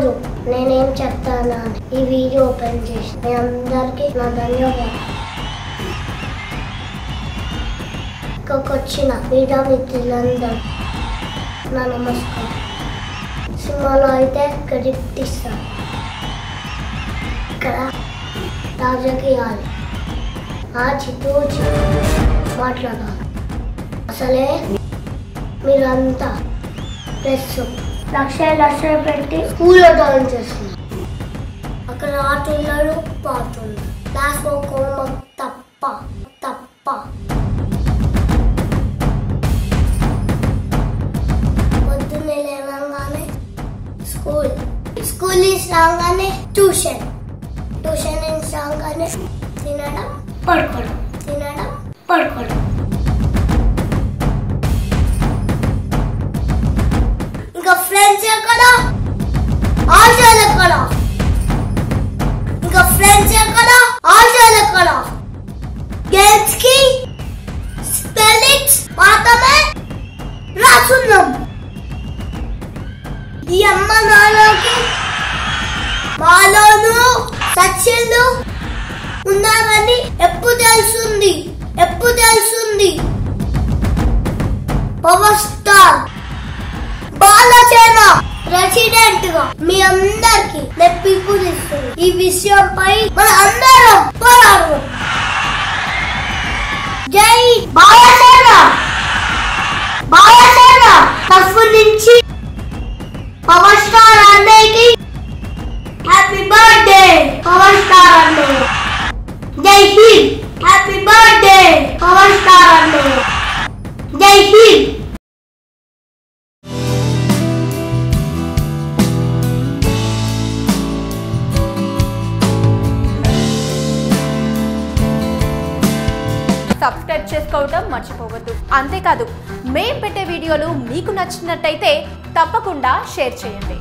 ఈరోజు నేనేం చెప్తానా ఈ వీడియో ఓపెన్ చేసి మీ అందరికీ నా ధన్యవాదాలు. ఇక్కడికి వీడియో మిత్రులందరూ నా నమస్కారం. సినిమాలో అయితే క్రెడిట్ ఇస్తాను ఇక్కడ రాజకీయాలు. ఆచితూచి మాట్లాడాలి. అసలే మీరంతా ప్లస్ లక్ష లక్షలు పెట్టి స్కూల్లో జాయిన్ చేస్తున్నారు. అక్కడ ఆటున్నాడు పాటున్నాడు క్లాస్ హోంవర్క్ తప్ప తప్ప. పొద్దున్నే లేవగానే స్కూల్ స్కూల్ నుంచి రాగానే ట్యూషన్ ట్యూషన్ నుంచి రాగానే తినడం పడుకోవడం. తినడం. పడుకోవడం. ఎక్కడ? ఆశలు ఎక్కడ? ఇంకా ఫ్రెండ్స్ ఎక్కడ? ఆశలు ఎక్కడ? గేమ్స్కి స్పెల్లింగ్స్ మాత్రమే రాస్తున్నాం ఈ అమ్మ నాలోకి మాలోను సచిన్లు ఉన్నారని ఎప్పుడు తెలుస్తుంది ఎప్పుడు తెలుస్తుంది పవర్ స్టార్ ప్రెసిడెంట్గా మీ అందరికి నేను పిలుపునిస్తుంది ఈ విషయంపై మన అందరం పోరాడు జై బాలసేన బాలసేన తరఫు నుంచి పవర్ స్టార్ సబ్స్క్రైబ్ చేసుకోవటం మర్చిపోవద్దు. అంతేకాదు మేం పెట్టే వీడియోలు మీకు నచ్చినట్టయితే తప్పకుండా షేర్ చేయండి.